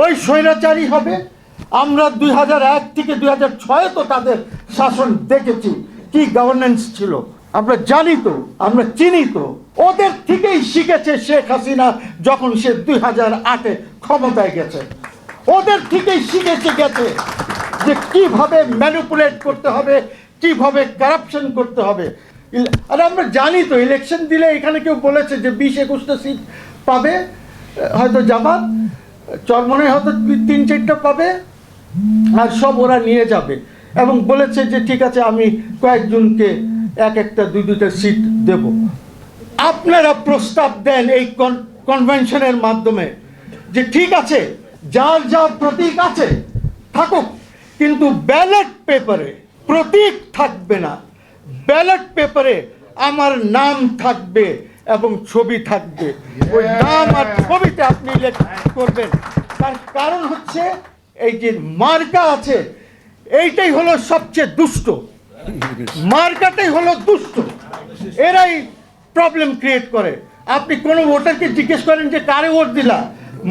ওই স্বৈরাচারী হবে। আমরা দুই এক থেকে দুই হাজার ছয়ে তো তাদের শাসন দেখেছি, কি গভর্নেন্স ছিল। আমরা জানি তো, আমরা চিনি তো। ওদের থেকেই শিখেছে শেখ হাসিনা যখন সে দুই হাজার আটে ক্ষমতায় গেছে। ওদের থেকেই শিখেছে গেছে যে কীভাবে ম্যানিপুলেট করতে হবে, কীভাবে কারাপশন করতে হবে। আর আমরা জানি তো ইলেকশন দিলে এখানে কেউ বলেছে যে বিশ একুশটা সিট পাবে, হয়তো জামাত। চরমনে হয়তো তিন, চারটা পাবে আর সব ওরা নিয়ে যাবে। এবং বলেছে যে, ঠিক আছে, আমি কয়েকজনকে এক একটা, দুই, দুইটা সিট দেব। আপনারা প্রস্তাব দেন এই কনভেনশনের মাধ্যমে যে, ঠিক আছে, যার যা প্রতীক আছে, থাকুক। কিন্তু ব্যালট পেপারে প্রতীক থাকবে না। ব্যালট পেপারে আমার নাম থাকবে এবং ছবি থাকবে। ওই নাম আর ছবিতে আপনি ইলেক্ট করবেন। তার কারণ হচ্ছে এই যে মার্কা আছে, এইটাই হলো সবচেয়ে দুষ্ট। মার্কাটাই হলো দুষ্ট। এরাই প্রবলেম ক্রিয়েট করে। আপনি কোনো ভোটারকে জিজ্ঞেস করেন যে, কারে ভোট দিলা?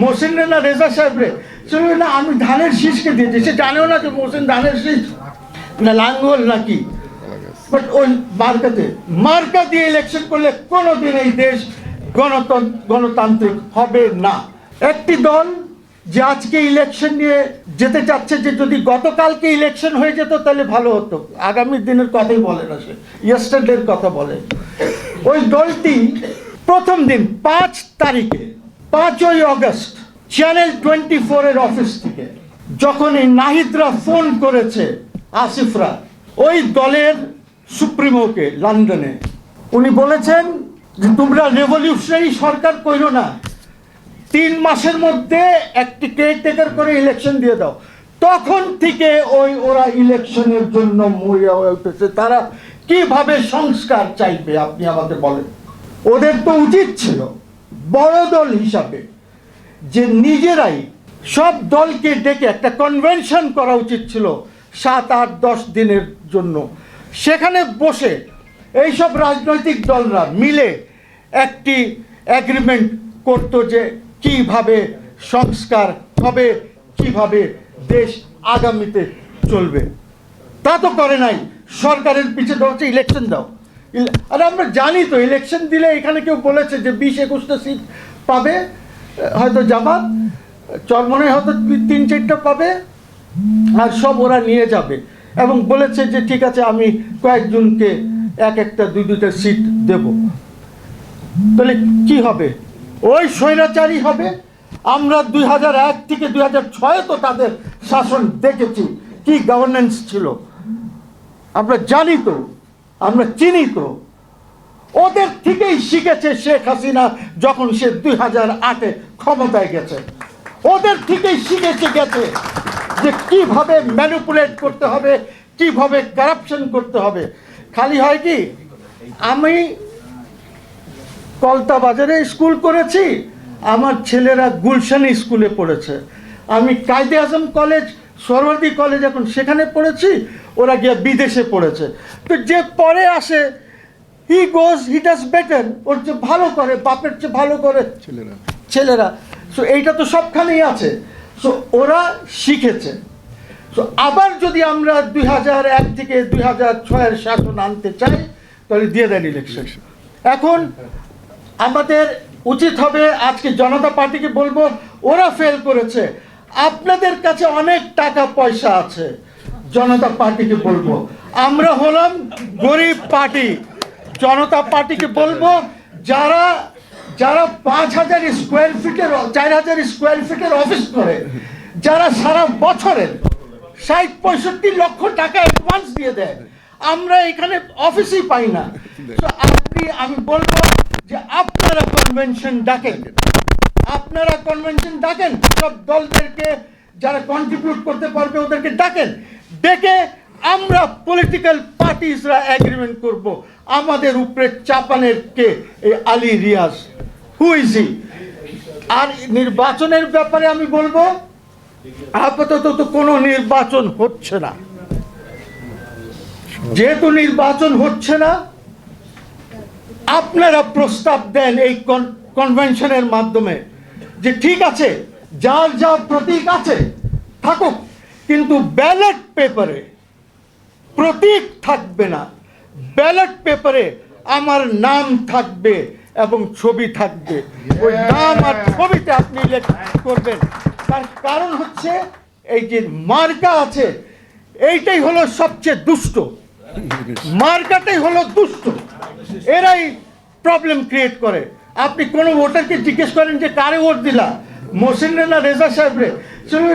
মোসেন না রেজা সাহেব রে সে না, আমি ধানের শীষকে দিয়েছি। সে জানেও না যে মোসেন ধানের শীষ না লাঙ্গল নাকি? বাট ওই মার্কাতে, মার্কা দিয়ে ইলেকশন করলে কোনোদিন এই দেশ গণতন্ত্র গণতান্ত্রিক হবে না। একটি দল যে আজকে ইলেকশন নিয়ে যেতে চাচ্ছে যে যদি গতকালকে ইলেকশন হয়ে যেত, তাহলে ভালো হতো। আগামী দিনের কথাই বলে না সে ইয়েস্টারডের কথা বলে। ওই দলটি প্রথম দিন পাঁচ তারিখে, পাঁচই অগস্ট চ্যানেল টোয়েন্টি ফোরের অফিস থেকে যখন এই নাহিদরা ফোন করেছে আসিফরা, ওই দলের সুপ্রিমোকে লন্ডনে উনি বলেছেন তোমরা রেভলিউশনারি সরকার কইরো না। তিন মাসের মধ্যে একটি কেয়ারটেকার করে ইলেকশন দিয়ে দাও। তখন থেকে ওই ওরা ইলেকশনের জন্য মরিয়া হয়ে উঠেছে। তারা কীভাবে সংস্কার চাইবে, আপনি আমাদের বলেন। ওদের তো উচিত ছিল বড় দল হিসাবে যে নিজেরাই সব দলকে ডেকে একটা কনভেনশন করা উচিত ছিল সাত, আট, দশ দিনের জন্য। সেখানে বসে এইসব রাজনৈতিক দলরা মিলে একটি অ্যাগ্রিমেন্ট করতো যে কীভাবে সংস্কার হবে, কীভাবে দেশ আগামীতে চলবে। তা তো করে নাই। সরকারের পিছিয়ে হচ্ছে ইলেকশন দাও। আরে আমরা জানি তো ইলেকশন দিলে এখানে কেউ বলেছে যে বিশ একুশটা সিট পাবে, হয়তো জামাত চরমনে হয়তো তিন, চারটা পাবে, আর সব ওরা নিয়ে যাবে। এবং বলেছে যে ঠিক আছে, আমি কয়েকজনকে এক একটা, দুই, দুইটা সিট দেব। তাহলে কি হবে? ওই স্বৈরাচারী হবে? আমরা দুই এক থেকে দুই হাজার ছয়ে তো তাদের শাসন দেখেছি। কি গভর্নেন্স ছিল? আমরা জানি তো, আমরা চিনি তো। ওদের থেকেই শিখেছে শেখ হাসিনা যখন সে দুই হাজার আটে ক্ষমতায় গেছে। ওদের থেকেই শিখেছে গেছে যে কীভাবে ম্যানিপুলেট করতে হবে, কীভাবে কারাপশন করতে হবে। খালি হয় কি, আমি কলতা বাজারে স্কুল করেছি আমার ছেলেরা গুলশানি স্কুলে পড়েছে। আমি কায়দে আজম কলেজ সরওয়ার্দী কলেজ এখন সেখানে পড়েছি ওরা গিয়ে বিদেশে পড়েছে। তো যে পরে আসে হি গোজ হি ডাজ বেটার ওর যে ভালো করে বাপের চেয়ে ভালো করে ছেলেরা। ছেলেরা। সো এইটা তো সবখানেই আছে। সো ওরা শিখেছে। সো আবার যদি আমরা দুই হাজার এক থেকে দুই হাজার ছয়ের শাসন আনতে চাই তাহলে দিয়ে দেন ইলেকশন এখন আমাদের উচিত হবে আজকে জনতা পার্টিকে বলব, ওরা ফেল করেছে। আপনাদের কাছে অনেক টাকা পয়সা আছে, জনতা পার্টিকে বলব। আমরা হলাম গরিব পার্টি। জনতা পার্টিকে বলব, যারা যারা পাঁচ হাজার স্কোয়ার ফিটের চার হাজার স্কোয়ার ফিটের অফিস করে, যারা সারা বছরের ষাট পঁয়ষট্টি লক্ষ টাকা অ্যাডভান্স দিয়ে দেয়, আমরা এখানে অফিসই পাই না। আপনি আমি বলব যে আপনারা কনভেনশন ডাকেন, আপনারা কনভেনশন ডাকেন, সব দলদেরকে যারা কন্ট্রিবিউট করতে পারবে ওদেরকে ডাকেন। ডেকে আমরা পলিটিক্যাল পার্টিসরা এগ্রিমেন্ট করব। আমাদের উপরে চাপানের কে এই Ali Riaz. Who is he আর নির্বাচনের ব্যাপারে আমি বলব, আপাতত তো কোনো নির্বাচন হচ্ছে না। যেহেতু নির্বাচন হচ্ছে না আপনারা প্রস্তাব দেন এই কনভেনশনের মাধ্যমে যে ঠিক আছে, যার যা প্রতীক আছে, থাকুক। কিন্তু ব্যালট পেপারে প্রতীক থাকবে না। ব্যালট পেপারে আমার নাম থাকবে এবং ছবি থাকবে। ওই নাম আর ছবিতে আপনি করবেন। তার কারণ হচ্ছে, এই যে মার্কা আছে, এইটাই হলো সবচেয়ে দুষ্ট। মার্কাটাই হলো দুষ্ট। এরাই প্রবলেম ক্রিয়েট করে। আপনি কোনো ভোটারকে জিজ্ঞেস করেন যে, কারে ভোট দিলা? মোসেন না রেজা সাহেব রে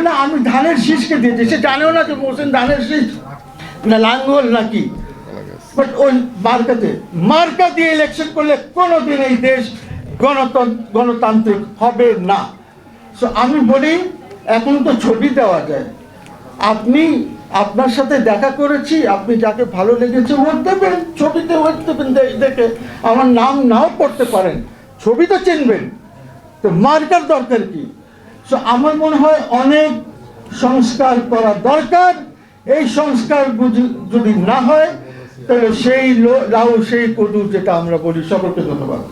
না, আমি ধানের শীষকে দিয়েছি। সে জানেও না যে মোসেন ধানের শীষ না লাঙ্গল নাকি। বাট ওই মার্কাতে, মার্কা দিয়ে ইলেকশন করলে কোনোদিন এই দেশ গণতন্ত্র গণতান্ত্রিক হবে না। সো আমি বলি, এখন তো ছবি দেওয়া যায়। আপনি আপনার সাথে দেখা করেছি, আপনি যাকে ভালো লেগেছে ভোট দেবেন, ছবিতে ভোট দেবেন দেখে আমার নাম নাও পড়তে পারেন, ছবি তো চিনবেন। তো মার্কার দরকার কি? সো আমার মনে হয় অনেক সংস্কার করা দরকার। এই সংস্কার যদি না হয়, তাহলে সেই লাউ সেই কদু যেটা আমরা বলি, সকলকে ধন্যবাদ।